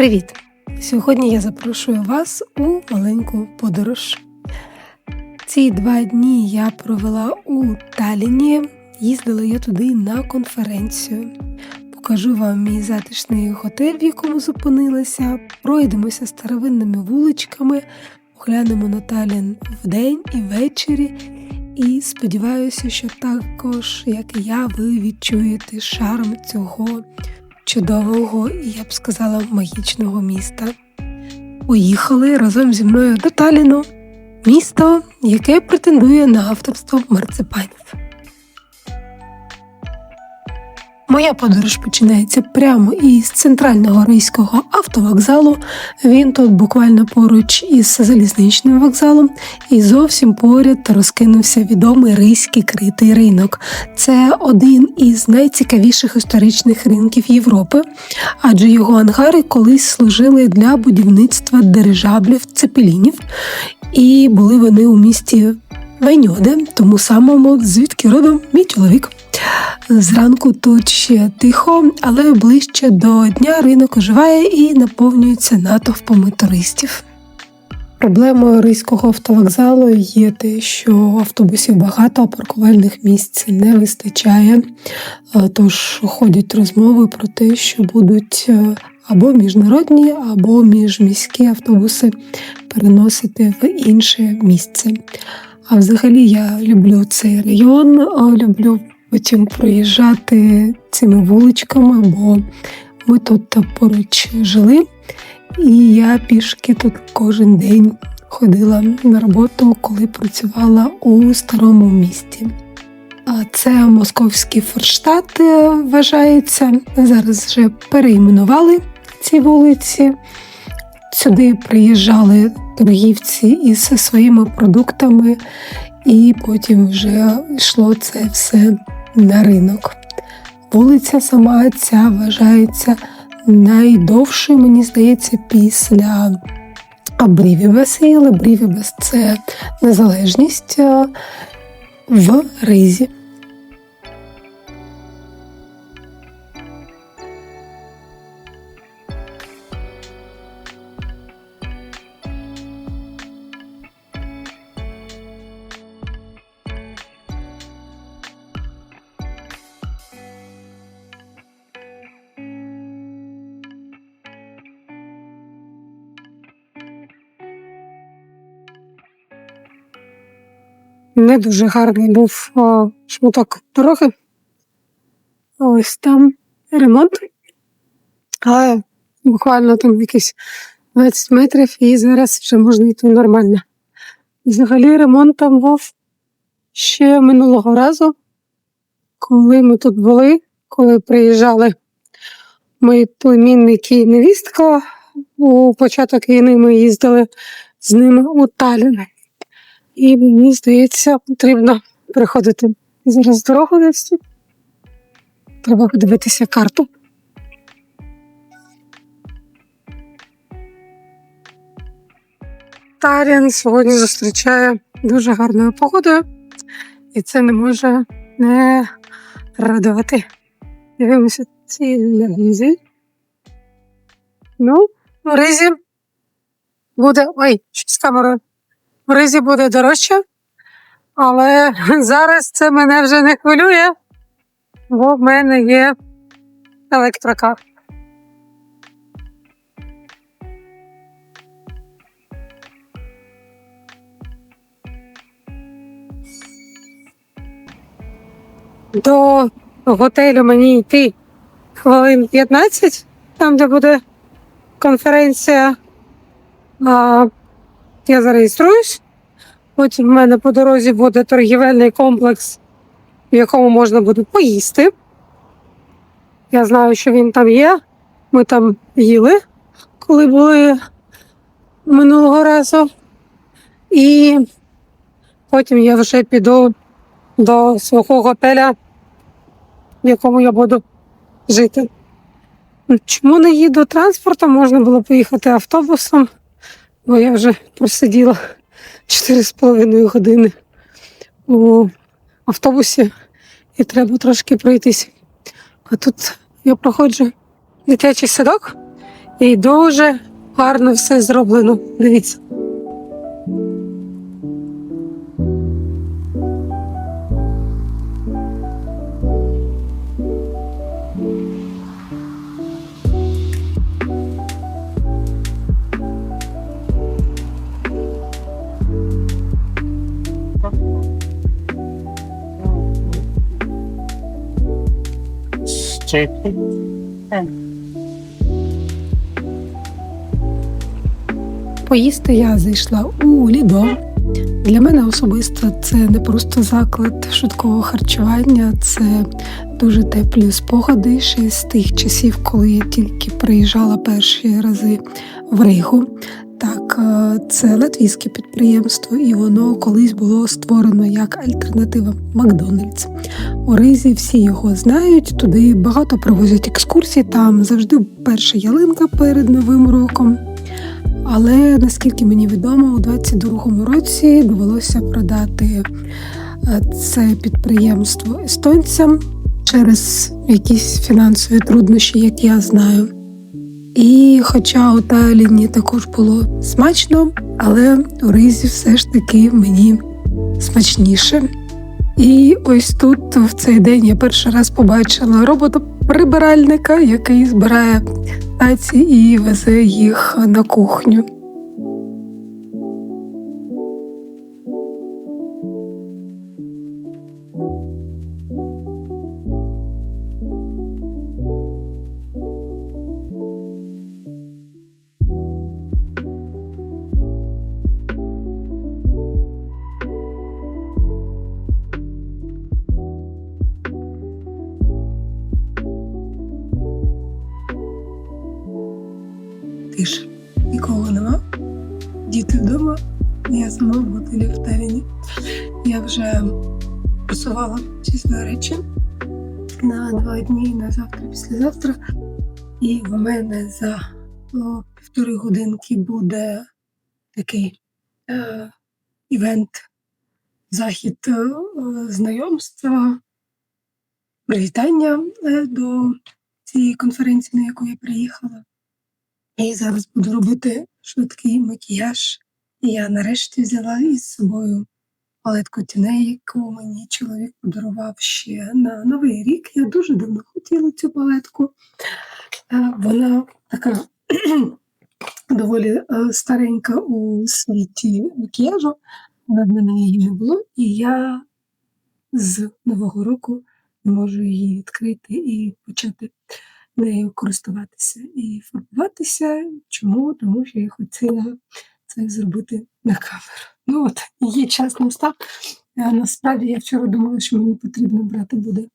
Привіт! Сьогодні я запрошую вас у маленьку подорож. Ці два дні я провела у Таліні. Їздила я туди на конференцію. Покажу вам мій затишний готель, в якому зупинилася. Пройдемося старовинними вуличками, оглянемо на Талін вдень і ввечері. І сподіваюся, що також, як і я, ви відчуєте шарм цього чудового я б сказала магічного міста. Поїхали разом зі мною до Таліну, місто, яке претендує на авторство марципанів. Моя подорож починається прямо із центрального рийського автовокзалу. Він тут буквально поруч із залізничним вокзалом, і зовсім поряд розкинувся відомий рийський критий ринок. Це один із найцікавіших історичних ринків Європи, адже його ангари колись служили для будівництва дирижаблів цепелінів, і були вони у місті Вайньоде, тому самому звідки родом мій чоловік. Зранку тут ще тихо, але ближче до дня ринок оживає і наповнюється натовпами туристів. Проблемою ризького автовокзалу є те, що автобусів багато, а паркувальних місць не вистачає. Тож ходять розмови про те, що будуть е, або міжнародні, або міжміські автобуси переносити в інше місце. А взагалі я люблю цей район, люблю потім проїжджати цими вуличками, бо ми тут поруч жили, і я пішки тут кожен день ходила на роботу, коли працювала у старому місті. Це московський форштадт е, вважається. Зараз вже перейменували ці вулиці. Сюди приїжджали торгівці із своїми продуктами, і потім вже йшло це все на ринок. Вулиця сама ця вважається найдовшою, мені здається, після Брівібес. Але Брівібес – це незалежність е, в Ризі. Не дуже гарний був о, шматок дороги. Ось там ремонт. Але буквально там якісь 20 метрів і зараз вже можна йти нормально. Взагалі ремонт там був ще минулого разу, коли ми тут були, коли приїжджали мої племінники і невістка. У початок війни ми їздили з ними у Талін. І мені здається, потрібно переходити зараз дорогу десь. Треба подивитися карту. Тарін сьогодні зустрічає дуже гарною погодою, і це не може не радувати. Дивимося ці ризі. Ну, в ризі буде. Ой, щось з камерою. В ризі буде дорожче, але зараз це мене вже не хвилює, бо в мене є електрокар. До готелю мені йти хвилин 15, там, де буде конференція. Я зареєструюсь. Потім в мене по дорозі буде торгівельний комплекс, в якому можна буде поїсти. Я знаю, що він там є. Ми там їли, коли були минулого разу. І потім я вже піду до свого готеля, в якому я буду жити. Чому не їду транспортом? Можна було поїхати автобусом, бо я вже просиділа 4,5 години у автобусі і треба трошки пройтись. А тут я проходжу дитячий садок, І дуже гарно все зроблено. Дивіться. Чи Поїсти я зайшла у Лідо. Для мене особисто це не просто заклад швидкого харчування, це дуже теплі спогади ще з тих часів, коли я тільки приїжджала перші рази в Ригу. Так, е, це латвійське підприємство, і воно колись було створено як альтернатива Макдональдс. У Ризі всі його знають. Туди багато привозять екскурсій. Там завжди перша ялинка перед новим роком. Але наскільки мені відомо, у 22-му році довелося продати е, це підприємство естонцям через якісь фінансові труднощі, як я знаю. І хоча у Таліні також було смачно, але у ризі все ж таки мені смачніше. І ось тут в цей день я перший раз побачила робота-прибиральника, який збирає таці і везе їх на кухню. Тиша. Нікого нема. Діти вдома. Я сама в готелі в Таліні. Я вже просувала всі свої речі на два дні на завтра, післязавтра. І в мене за о, півтори годинки буде такий е, івент, захід е, знайомства, привітання е, до цієї конференції, на яку я приїхала. І зараз буду робити швидкий макіяж. І я нарешті взяла із собою палетку тіней, яку мені чоловік подарував ще на Новий рік. Я дуже давно хотіла цю палетку. Е, Вона така доволі е, старенька у світі макіяжу. Над мене її не було, і я з Нового року можу її відкрити і почати нею користуватися і фарбуватися. Чому? Тому що я хотіла це зробити на камеру. Ну от, її час. А насправді я вчора думала, що мені потрібно брати буде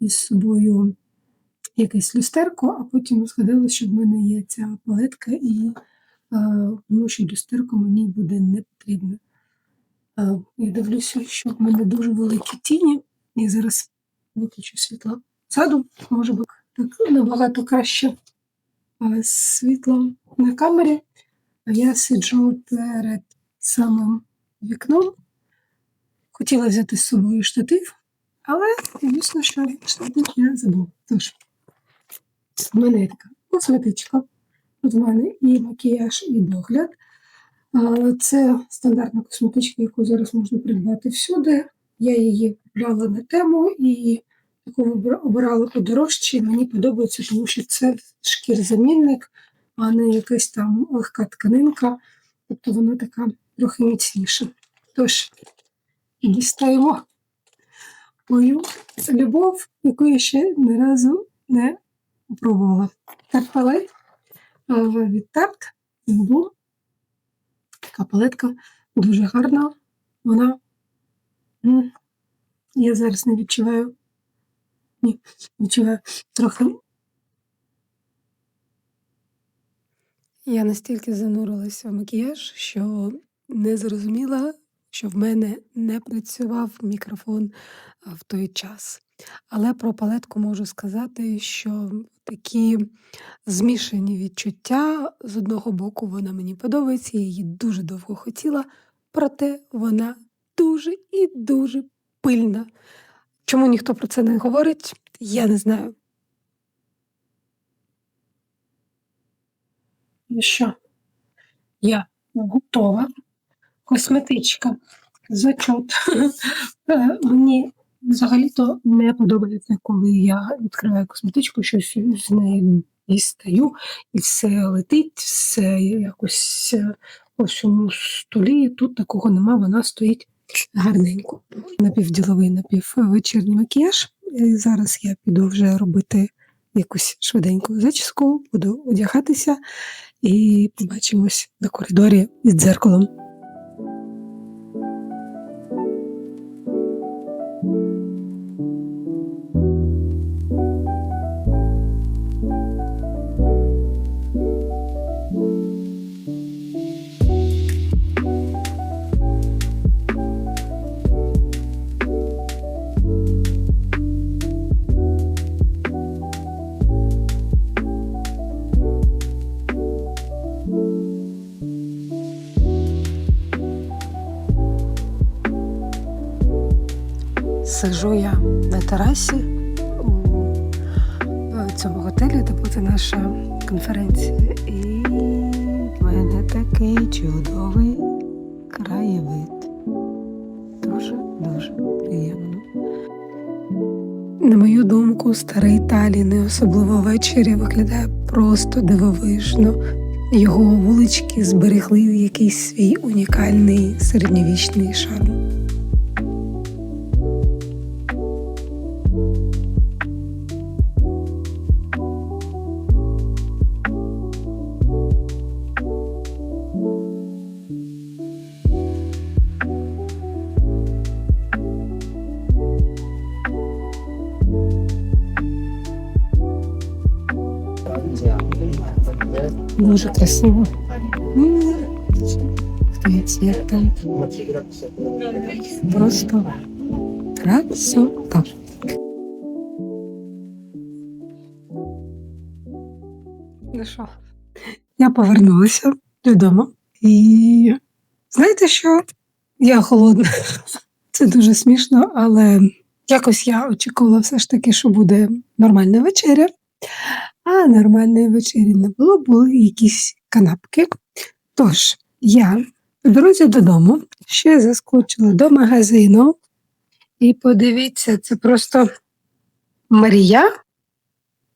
із собою якесь люстерко, а потім згадала, що в мене є ця палетка, і тому що люстерко мені буде не потрібно. Я дивлюся, що в мене дуже великі тіні. І зараз виключу світло ззаду, може бути так набагато краще а, світло на камері. А я сиджу перед самим вікном. Хотіла взяти з собою штатив, але, звісно, що штатив я забула. Тож, в мене є така косметичка. Тут в мене і макіяж, і догляд. Це стандартна косметичка, яку зараз можна придбати всюди. Я її купляла на тему і яку вибра- обирала подорожче. Мені подобається, тому що це шкірзамінник, а не якась там легка тканинка. Тобто вона така трохи міцніша. Тож, дістаємо мою любов, яку я ще ні разу не пробувала. Тарпалет від Тарт. Така палетка дуже гарна. Вона. Я зараз не відчуваю. Ні, відчуваю трохи. Я настільки занурилася в макіяж, що не зрозуміла, що в мене не працював мікрофон в той час. Але про палетку можу сказати, що такі змішані відчуття. З одного боку, вона мені подобається, я її дуже довго хотіла, проте вона дуже і дуже пильна. Чому ніхто про це не говорить, я не знаю. Ну що, я готова. Косметичка. Зачот. Е, Мені взагалі-то не подобається, коли я відкриваю косметичку, щось з неї дістаю, і все летить, все якось е, по всьому столі. Тут такого нема, вона стоїть гарненько. Напівділовий, напіввечірній макіяж. І зараз я піду вже робити якусь швиденьку зачіску, буду одягатися і побачимось на коридорі із дзеркалом. Сижу я на терасі у е, цьому готелі, де буде наша конференція. І в мене такий чудовий краєвид. Дуже-дуже приємно. На мою думку, старий Талін, і особливо ввечері, виглядає просто дивовижно. Його вулички зберегли якийсь свій унікальний середньовічний шарм. Дуже красиво. Там просто красота. Ну що? Я повернулася додому і знаєте що? Я голодна. Це дуже смішно, але якось я очікувала все ж таки, що буде нормальна вечеря. А нормальної вечері не було, були якісь канапки. Тож я по дорозі додому ще заскочила до магазину. І подивіться, це просто Марія,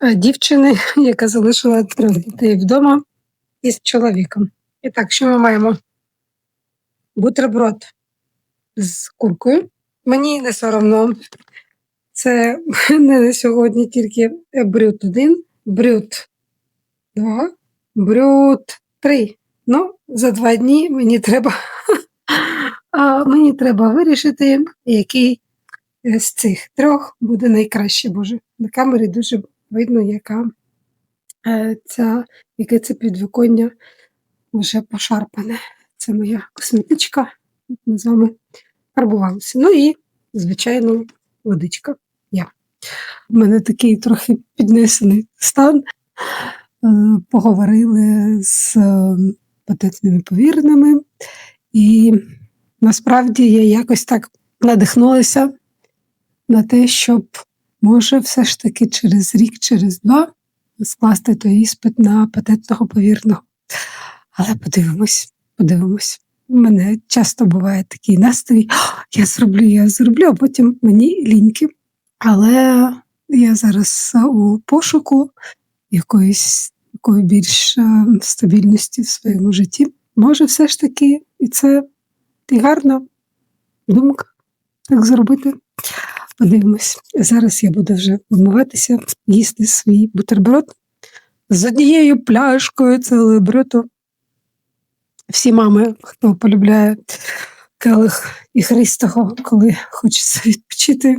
е, дівчини, яка залишила трьох дітей вдома із чоловіком. І так, що ми маємо? Бутерброд з куркою. Мені не соромно. Це не на сьогодні тільки брют один, брют два, брют три. Ну, за два дні мені треба, мені треба вирішити, який з цих трьох буде найкраще. Боже, на камері дуже видно, яка е, ця, яке це підвиконня вже пошарпане. Це моя косметичка. Ми з вами фарбувалися. Ну і, звичайно, водичка. Я. У мене такий трохи піднесений стан. Е, Поговорили з е, патентними повіреними, і насправді я якось так надихнулася на те, щоб може все ж таки через рік, через два скласти той іспит на патентного повірного. Але подивимось, подивимось. У мене часто буває такий настрій, я зроблю, я зроблю, а потім мені ліньки. Але я зараз е, у пошуку якоїсь такої більш е, стабільності в своєму житті. Може, все ж таки, і це і гарна думка так зробити. Подивимось. Зараз я буду вже вмиватися, їсти свій бутерброд з однією пляшкою целебрюту. Всі мами, хто полюбляє келих і Христого, коли хочеться відпочити,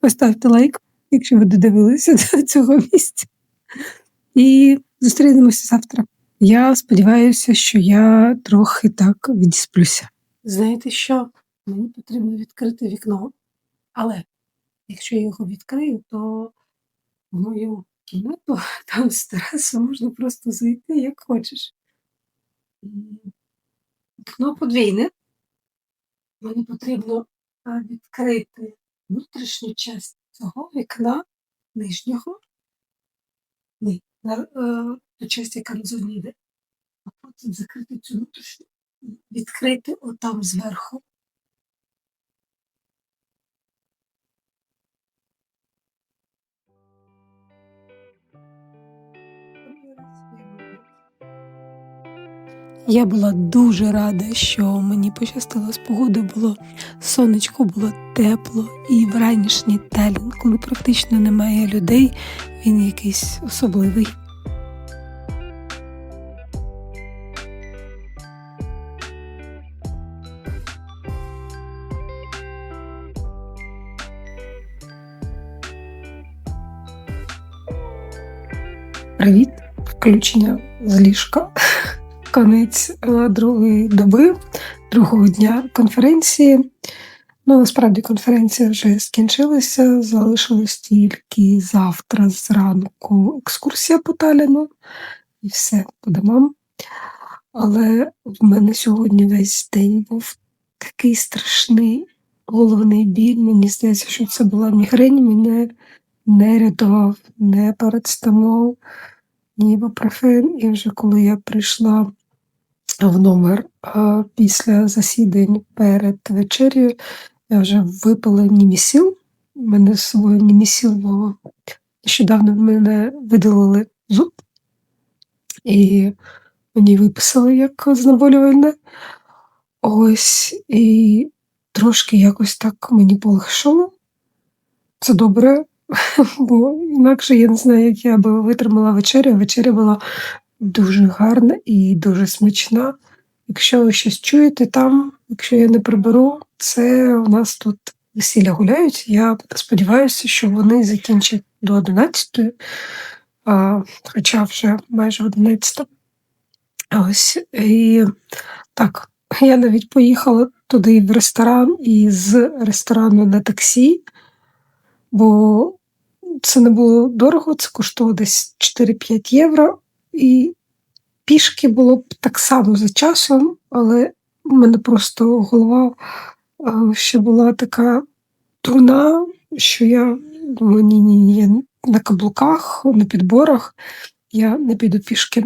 поставте лайк, якщо ви додивилися до цього місця. І зустрінемося завтра. Я сподіваюся, що я трохи так відісплюся. Знаєте що? Мені потрібно відкрити вікно, але якщо я його відкрию, то в мою кімнату там з терасу можна просто зайти як хочеш. Вікно подвійне. Мені потрібно відкрити внутрішню частину цього вікна нижнього. Ні, на, е, ту часть, яка назовні йде. потім закрити цю внутрішню, відкрити отам зверху. Я була дуже рада, що мені пощастило з погодою було сонечко, було тепло, і вранішній Талін, коли практично немає людей, він якийсь особливий. Привіт, включення з ліжка. Конець е, другої доби, другого дня конференції. Ну, насправді конференція вже скінчилася, залишилось тільки завтра зранку екскурсія по Таліну і все по домам. Але в мене сьогодні весь день був такий страшний головний біль. Мені здається, що це була мігрень, мене не рятував не парацетамол, ні ібупрофен. І вже коли я прийшла в номер а, після засідань перед вечерею, я вже випила німісіл. У мене з німісіл було. Нещодавно мене видалили зуб, і мені виписали як знеболювальне. Ось, і трошки якось так мені полегшало. Це добре, бо інакше я не знаю, як я би витримала вечерю. Вечеря була дуже гарна і дуже смачна. Якщо ви щось чуєте там, якщо я не приберу, це у нас тут весілля гуляють. Я сподіваюся, що вони закінчать до 11, а, хоча вже майже 11. Ось і так, я навіть поїхала туди в ресторан і з ресторану на таксі, бо це не було дорого, це коштувало десь 4-5 євро. І пішки було б так само за часом, але в мене просто голова ще була така дурна, що я думаю, ні, ні, ні, я на каблуках, на підборах, я не піду пішки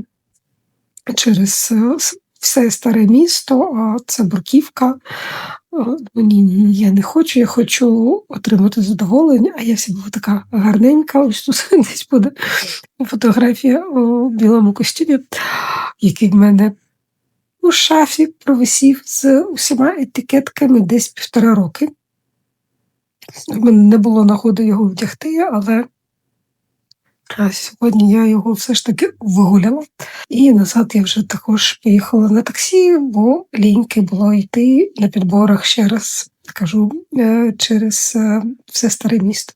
через е, все старе місто, а це бурківка. А, Ні, ні, я не хочу, я хочу отримати задоволення, а я вся була така гарненька. Ось тут десь буде фотографія у білому костюмі, який в мене у шафі провисів з усіма етикетками десь півтора роки. В мене не було нагоди його вдягти, але а сьогодні я його все ж таки вигуляла. І назад я вже також поїхала на таксі, бо ліньки було йти на підборах ще раз кажу е, через е, все старе місто.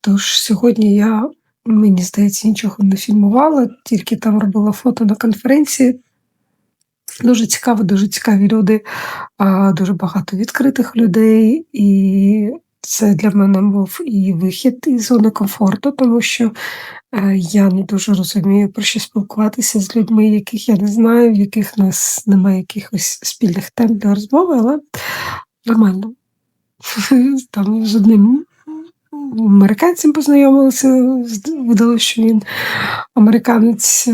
Тож сьогодні я, мені здається, нічого не фільмувала, тільки там робила фото на конференції. Дуже цікаво, дуже цікаві люди, дуже багато відкритих людей, і це для мене був і вихід із зони комфорту, тому що е, я не дуже розумію, про що спілкуватися з людьми, яких я не знаю, в яких нас немає якихось спільних тем для розмови, але нормально. Там з одним американцем познайомилися, видалося, що він американець,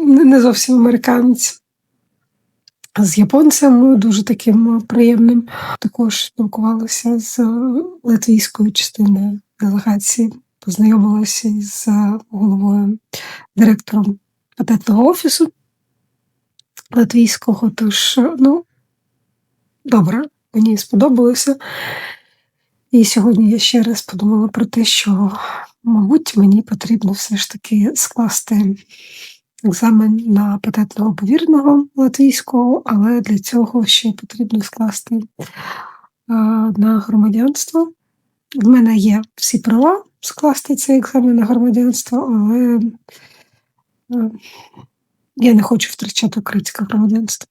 не не зовсім американець. З японцем дуже таким приємним. Також спілкувалася з латвійською частиною делегації, познайомилася із головою директором патентного офісу латвійського. Тож, ну, добре, мені сподобалося. І сьогодні я ще раз подумала про те, що, мабуть, мені потрібно все ж таки скласти екзамен на патентного повірного латвійського, але для цього ще потрібно скласти на громадянство. В мене є всі права скласти цей екзамен на громадянство, але я не хочу втрачати українське громадянство.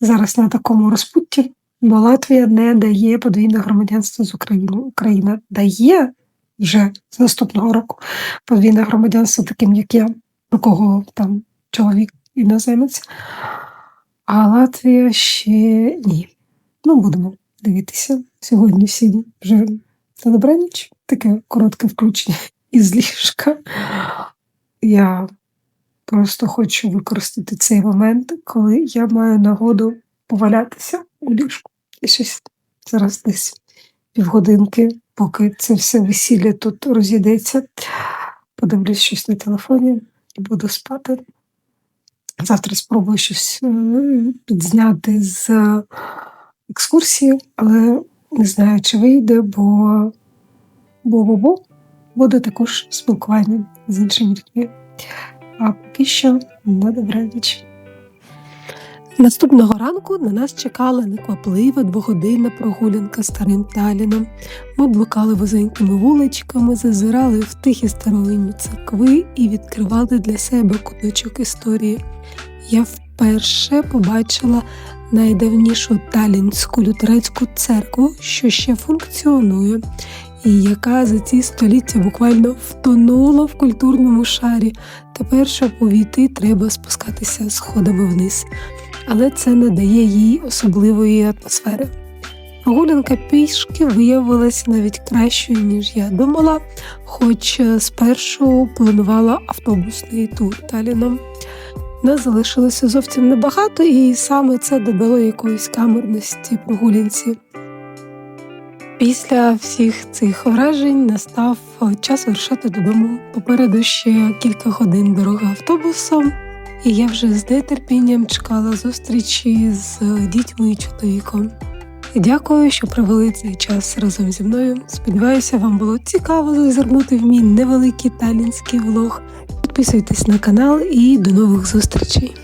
Зараз на такому розпутті, бо Латвія не дає подвійне громадянство з України. Україна дає вже з наступного року подвійне громадянство таким, як я, у кого там чоловік іноземець, а Латвія ще ні. Ну, будемо дивитися. Сьогодні всі вже на добраніч, таке коротке включення із ліжка. Я Просто хочу використати цей момент, коли я маю нагоду повалятися у ліжку. І щось зараз десь півгодинки, поки це все весілля тут розійдеться. Подивлюсь щось на телефоні і буду спати. Завтра спробую щось е, підзняти з е, екскурсії, але не знаю, чи вийде, бо бо-бо-бо буде також спілкування з іншими людьми. А поки що на добраніч. Наступного ранку на нас чекала некваплива двогодинна прогулянка старим Таліном. Ми блукали вузенькими вуличками, зазирали в тихі старовинні церкви і відкривали для себе куточок історії. Я вперше побачила найдавнішу талінську лютеранську церкву, що ще функціонує, і яка за ці століття буквально втонула в культурному шарі. Тепер, щоб увійти, треба спускатися сходами вниз. Але це не дає їй особливої атмосфери. Прогулянка пішки виявилася навіть кращою, ніж я думала, хоч е, спершу планувала автобусний тур Таліном. Нас залишилося зовсім небагато, і саме це додало якоїсь камерності прогулянці. Після всіх цих вражень настав е, час вирушати додому. Попереду ще кілька годин дороги автобусом, і я вже з нетерпінням чекала зустрічі з е, дітьми і чоловіком. Дякую, що провели цей час разом зі мною. Сподіваюся, вам було цікаво зазирнути в мій невеликий талінський влог. Підписуйтесь на канал і до нових зустрічей.